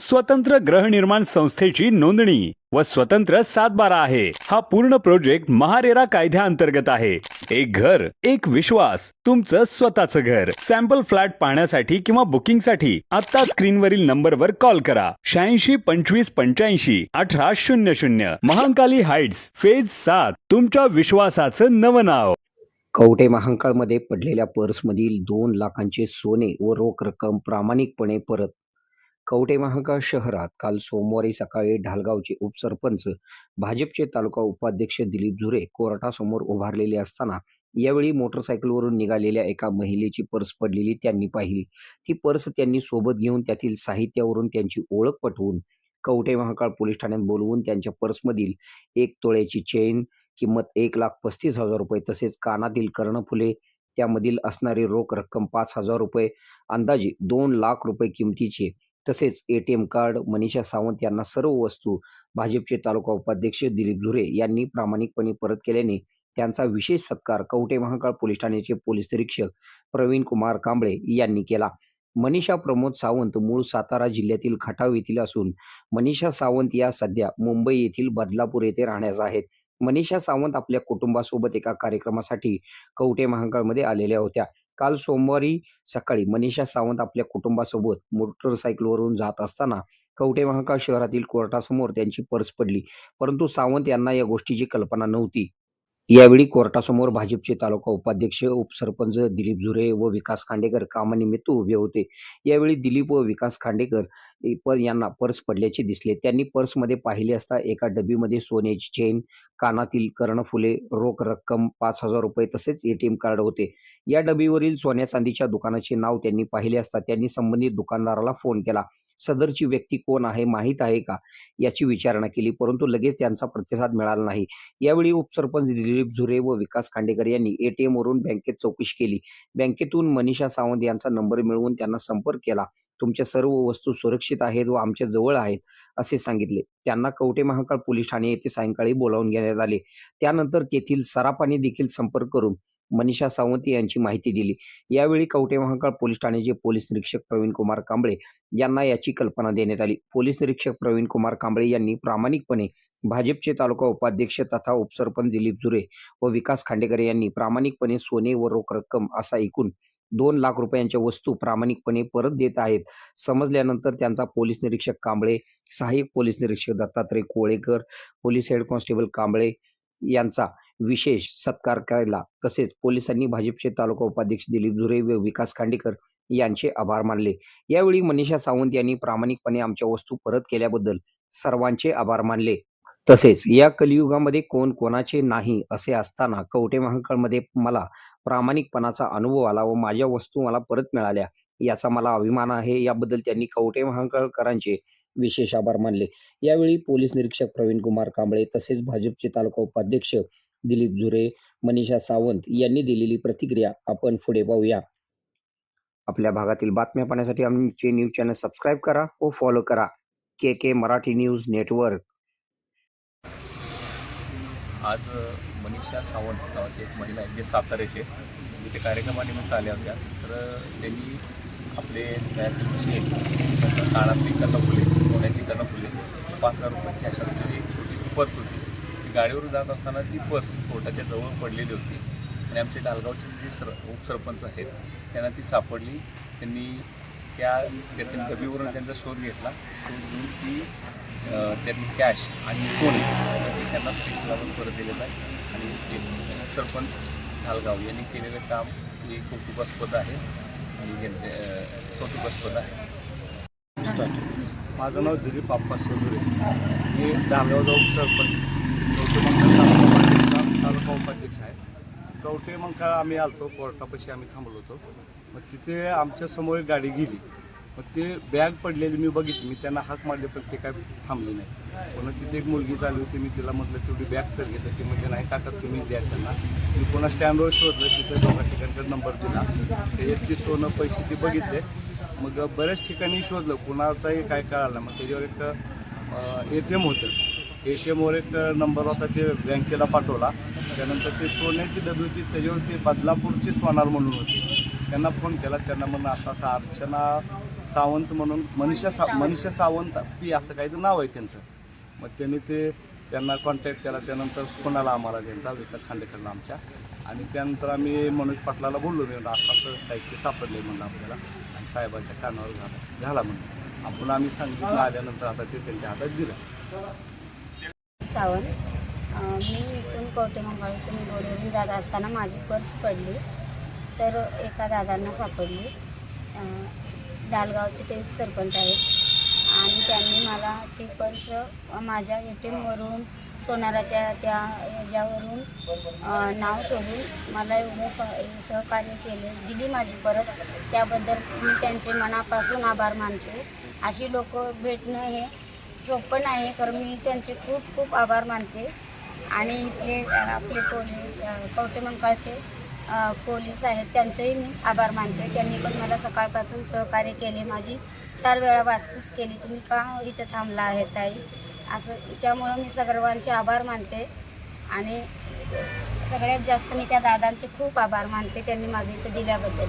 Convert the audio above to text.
स्वतंत्र गृहनिर्माण संस्थेची नोंदणी व स्वतंत्र सातबारा आहे. हा पूर्ण प्रोजेक्ट महारेरा कायद्याअंतर्गत आहे. एक घर एक विश्वास तुमचं स्वतःचं घर. सॅम्पल फ्लॅट पाहण्यासाठी किंवा बुकिंगसाठी आता स्क्रीनवरील नंबरवर कॉल करा. शहाऐंशी पंचवीस पंच्याऐंशी अठरा शून्य शून्य. महांकाली हाइट्स फेज सात तुमच्या विश्वासाचं नवं नाव. कवठे महांकाळमध्ये पडलेल्या पर्समधील दोन लाखांचे सोने व रोख रक्कम प्रामाणिकपणे परत कवठे शहरात काल सोमवारी सकाळी ढालगावचे उपसरपंच भाजपचे तालुका उपाध्यक्ष दिलीप झुरे कोर्टासमोर उभारलेले असताना यावेळी मोटरसायकलवरून निघालेल्या एका महिलेची पर्स पडलेली त्यांनी पाहिली. ती पर्स त्यांनी सोबत घेऊन त्यातील साहित्यावरून त्यांची ओळख पटवून कवटे महाकाळ पोलीस ठाण्यात बोलवून त्यांच्या पर्समधील एक तोळ्याची चेन किंमत एक लाख पस्तीस हजार रुपये तसेच कानातील कर्णफुले त्यामधील असणारी रोख रक्कम पाच हजार रुपये अंदाजे दोन लाख रुपये किमतीचे तसेच एटीएम कार्ड मनीषा सावंत यांना सर्व वस्तू भाजपचे तालुका उपाध्यक्ष दिलीप झुरे यांनी प्रामाणिकपणे परत केल्याने त्यांचा विशेष सत्कार कवटे महाकाळ पोलीस ठाण्याचे पोलीस निरीक्षक प्रवीण कुमार कांबळे यांनी केला. मनीषा प्रमोद सावंत मूळ सातारा जिल्ह्यातील खटाव येथील असून मनीषा सावंत या सध्या मुंबई येथील बदलापूर येथे राहण्यास आहेत. मनीषा सावंत आपल्या कुटुंबासोबत एका कार्यक्रमासाठी कवटे महाकाळमध्ये आलेल्या होत्या. काल सोमवारी सकाळी मनीषा सावंत आपल्या कुटुंबासोबत मोटरसायकलवरून जात असताना कवठे महाकाळ शहरातील कोर्टासमोर त्यांची पर्स पडली. परंतु सावंत यांना या गोष्टीची कल्पना नव्हती. यावेळी कोर्टासमोर भाजपचे तालुका उपाध्यक्ष उपसरपंच दिलीप झुरे व विकास खांडेकर कामानिमित्त उभे होते. यावेळी दिलीप व विकास खांडेकर पर यांना पर्स पडल्याचे दिसले. त्यांनी पर्समध्ये पाहिले असता एका डबीमध्ये सोन्याची चेन कानातील कर्णफुले रोख रक्कम पाच हजार रुपये तसेच एटीएम कार्ड होते. या डबीवरील सोन्या चांदीच्या दुकानाचे नाव त्यांनी पाहिले असता त्यांनी संबंधित दुकानदाराला फोन केला. सदरची व्यक्ती कोण आहे माहीत आहे का? याची विचारणा केली परंतु लगेच त्यांचा प्रतिसाद मिळाला नाही. यावेळी उपसरपंच दिलीप झुरे व विकास खांडेकर यांनी एटीएम वरून बँकेत चौकशी केली. बँकेतून मनीषा सावंत यांचा नंबर मिळवून त्यांना संपर्क केला. तुमच्या सर्व वस्तू सुरक्षित आहेत व आमच्या जवळ आहेत असे सांगितले. त्यांना कवटे महाकाळ पोलीस ठाणे येथे सायंकाळी बोलावून घेण्यात आले. त्यानंतर तेथील सरापाने देखील संपर्क करून मनीषा सावंत यांची माहिती दिली. यावेळी कवटे महाकाळ पोलीस ठाण्याचे पोलीस निरीक्षक प्रवीण कुमार कांबळे यांना याची कल्पना देण्यात आली. पोलीस निरीक्षक प्रवीण कुमार कांबळे यांनी प्रामाणिकपणे भाजपचे तालुका उपाध्यक्ष तथा उपसरपंच दिलीप जुरे व विकास खांडेकर यांनी प्रामाणिकपणे सोने व रोख रक्कम असा एकूण दोन लाख रुपयांच्या वस्तू प्रामाणिकपणे परत देत आहेत. समजल्यानंतर त्यांचा पोलीस निरीक्षक कांबळे सहाय्यक पोलीस निरीक्षक Dattatray Kolekar police head constable Kamble यांचा विशेष सत्कार करायला तसेच पोलिसांनी भाजपचे तालुका उपाध्यक्ष दिलीप झुरे व विकास खांडेकर यांचे आभार मानले. यावेळी मनीषा सावंत यांनी प्रामाणिकपणे आमच्या वस्तू परत केल्याबद्दल सर्वांचे आभार मानले. तसेच या कलियुगामध्ये कोण कोणाचे नाही असे असताना कवटे महांकाळमध्ये मला प्रामाणिकपणाचा अनुभव आला व माझ्या वस्तू मला परत मिळाल्या याचा मला अभिमान आहे. याबद्दल त्यांनी कवटे महांकाळकरांचे विशेष आभार मानले. यावेळी पोलीस निरीक्षक प्रवीण कुमार कांबळे तसेच भाजपचे तालुका उपाध्यक्ष दिलीप झुरे मनीषा सावंत यांनी दिलेली प्रतिक्रिया आपण पुढे पाहूया. आपल्या भागातील बातम्या पाहण्यासाठी आमचे न्यूज चॅनल सबस्क्राईब करा व फॉलो करा. K K Marathi news network. आज मनीषा सावंत नावाची एक महिला आहे जे साताऱ्याचे तिथे कार्यक्रमानिमित्त आल्या होत्या. तर त्यांनी आपले गळ्यातील चेन नंतर काळातली कर्णफुले सोन्याची फुले पाच हजार रुपये कॅश असलेली एक छोटी पर्स होती. ती गाडीवरून जात असताना ती पर्स कोर्टाच्या जवळ पडलेली होती. आणि आमचे डालगावचे जे सर उपसरपंच आहेत त्यांना ती सापडली. त्यांनी त्या त्यातील डबीवरून त्यांचा शोध घेतला. शोध घेऊन ती त्यांनी कॅश आणि सोने त्यांना स्टेशन लावून परत दिलेलं आहे. आणि जे सरपंच ढालगाव यांनी केलेलं काम हे कौतुकास्पद आहे. आणि कौतुकास्पद आहे. माझं नाव दिलीप आप्पा सोजुरे. मी ढालगाव जाऊ सरपंच मंकाळ तालुका उपाध्यक्ष आहे. कवटे मंकाळ आम्ही आलतो कोर्टापाशी आम्ही थांबलो होतो. मग तिथे आमच्यासमोर एक गाडी गेली. मग ते बॅग पडलेली मी बघितली. मी त्यांना हाक मारले पण ते काय थांबले नाही पुन्हा तिथे एक मुलगी चालू होती मी तिला म्हटलं तेवढी बॅग तर घेतलं ती म्हणजे नाही काका तुम्ही द्या त्यांना. मी पुन्हा स्टँडवर शोधलं तिथे दोघा ठिकाणचा नंबर दिला. ते एक सोनं पैसे ते बघितले. मग बऱ्याच ठिकाणी शोधलं कुणाचाही काय कळालं मग त्याच्यावर एक ए टी एम होतं. ए टी एमवर एक नंबर होता ते बँकेला पाठवला. त्यानंतर ते सोन्याची डबी होती त्याच्यावर ते बदलापूरची सोनार म्हणून होती. त्यांना फोन केला त्यांना म्हणून असं असं अर्चना सावंत म्हणून मनीषा सा मनीषा सावंत पी असं काहीतरी नाव आहे त्यांचं. मग त्यांनी ते त्यांना कॉन्टॅक्ट केला त्यानंतर कोणाला आम्हाला त्यांचा विकास खांडेकरला आमच्या. आणि त्यानंतर आम्ही मनोज पाटलाला बोललो मी म्हणलं असं असं साहित्य सापडले म्हणलं आपल्याला आणि साहेबाच्या कानावर घाला घाला म्हणून. आपण आम्ही सांगितलं आल्यानंतर आता ते त्यांच्या हातात दिलं. सावंत मी इथून कवटे मंगळातून गोडवरून जात असताना माझी पर्स पडली. तर एका दादांना सापडली. दालगावचे ते सरपंच आहेत. आणि त्यांनी मला ते पर्स माझ्या ए टी एमवरून सोनाराच्या त्या ह्याच्यावरून नाव शोधून मला एवढं सह सहकार्य केले. दिली माझी परत. त्याबद्दल मी त्यांचे मनापासून आभार मानते. अशी लोक भेटणं हे सोपं नाही कारण मी त्यांचे खूप खूप आभार मानते. आणि इथले आपले पोलीस अ, कवटेमंकाळचे पोलीस आहेत त्यांचेही मी आभार मानते. त्यांनी पण मला सकाळपासून सहकार्य केले. माझी चार वेळा वाचपूस केली. तुम्ही का इथं थांबला आहे ताई? असं त्यामुळं मी सर्वांचे आभार मानते. आणि सगळ्यात जास्त मी त्या दादांचे खूप आभार मानते. त्यांनी माझं इथं दिल्याबद्दल.